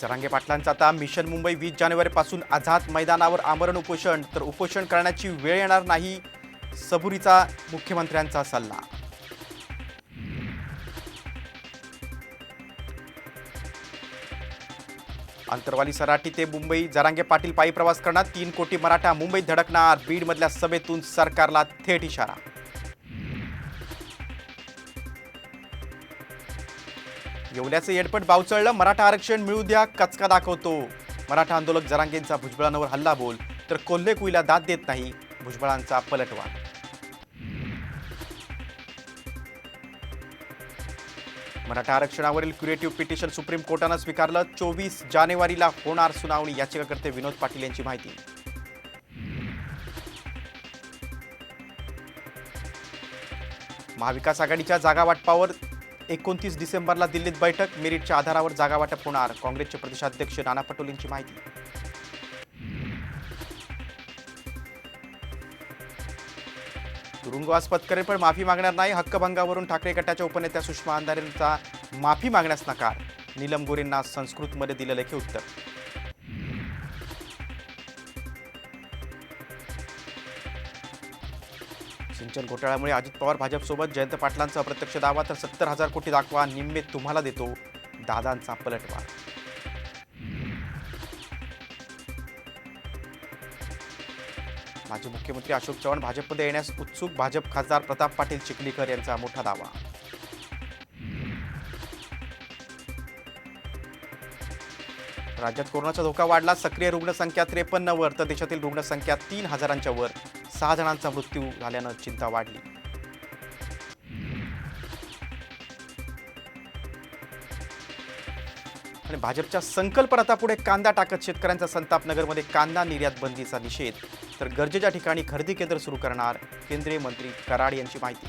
जरांगे पाटलांचं आता मिशन मुंबई वीस जानेवारीपासून आझाद मैदानावर आमरण उपोषण. तर उपोषण करण्याची वेळ येणार नाही सबुरीचा मुख्यमंत्र्यांचा सल्ला. अंतरवाली सराटी ते मुंबई जरांगे पाटील पायी प्रवास करणार तीन कोटी मराठा मुंबईत धडकणार. बीडमधल्या सभेतून सरकारला थेट इशारा. येवल्याचं येडपट बावचळलं. मराठा आरक्षण मिळू द्या कचका दाखवतो. मराठा आंदोलक जरांगेंचा भुजबळांवर हल्ला बोल तर कोल्हे कुईला दाद देत नाही भुजबळांचा पलटवार. मराठा आरक्षणावरील क्युरेटिव्ह पिटिशन सुप्रीम कोर्टानं स्वीकारलं. चोवीस जानेवारीला होणार सुनावणी याचिकाकर्ते विनोद पाटील यांची माहिती. महाविकास आघाडीच्या जागा वाटपावर एकोणतीस डिसेंबरला दिल्लीत बैठक. मेरिटच्या आधारावर जागा वाटप होणार. काँग्रेसचे प्रदेशाध्यक्ष नाना पटोलेंची माहिती. तुरुंगवास पत्करे पण माफी मागणार नाही. हक्कभंगावरून ठाकरे गटाच्या उपनेत्या सुषमा अंधारेंचा माफी मागण्यास नकार. नीलम गोरेंना संस्कृतमध्ये दिलं लेखी उत्तर. सिंचन घोटाळ्यामुळे अजित पवार भाजपसोबत जयंत पाटलांचा अप्रत्यक्ष दावा तर सत्तर हजार कोटी दाखवा निम्मे तुम्हाला देतो दादांचा पलटवार. माजी मुख्यमंत्री अशोक चव्हाण भाजपमध्ये येण्यास उत्सुक भाजप खासदार प्रताप पाटील चिखलीकर यांचा मोठा दावा. राज्यात कोरोनाचा धोका वाढला सक्रिय रुग्णसंख्या त्रेपन्न वर तर देशातील रुग्णसंख्या तीन हजारांच्या वर. सहा जणांचा मृत्यू झाल्यानं चिंता वाढली. आणि भाजपच्या संकल्पनाता पुढे कांदा टाकत शेतकऱ्यांचा संताप. नगरमध्ये कांदा निर्यात बंदीचा निषेध. तर गरजेच्या ठिकाणी खरेदी केंद्र सुरू करणार केंद्रीय मंत्री कराड यांची माहिती.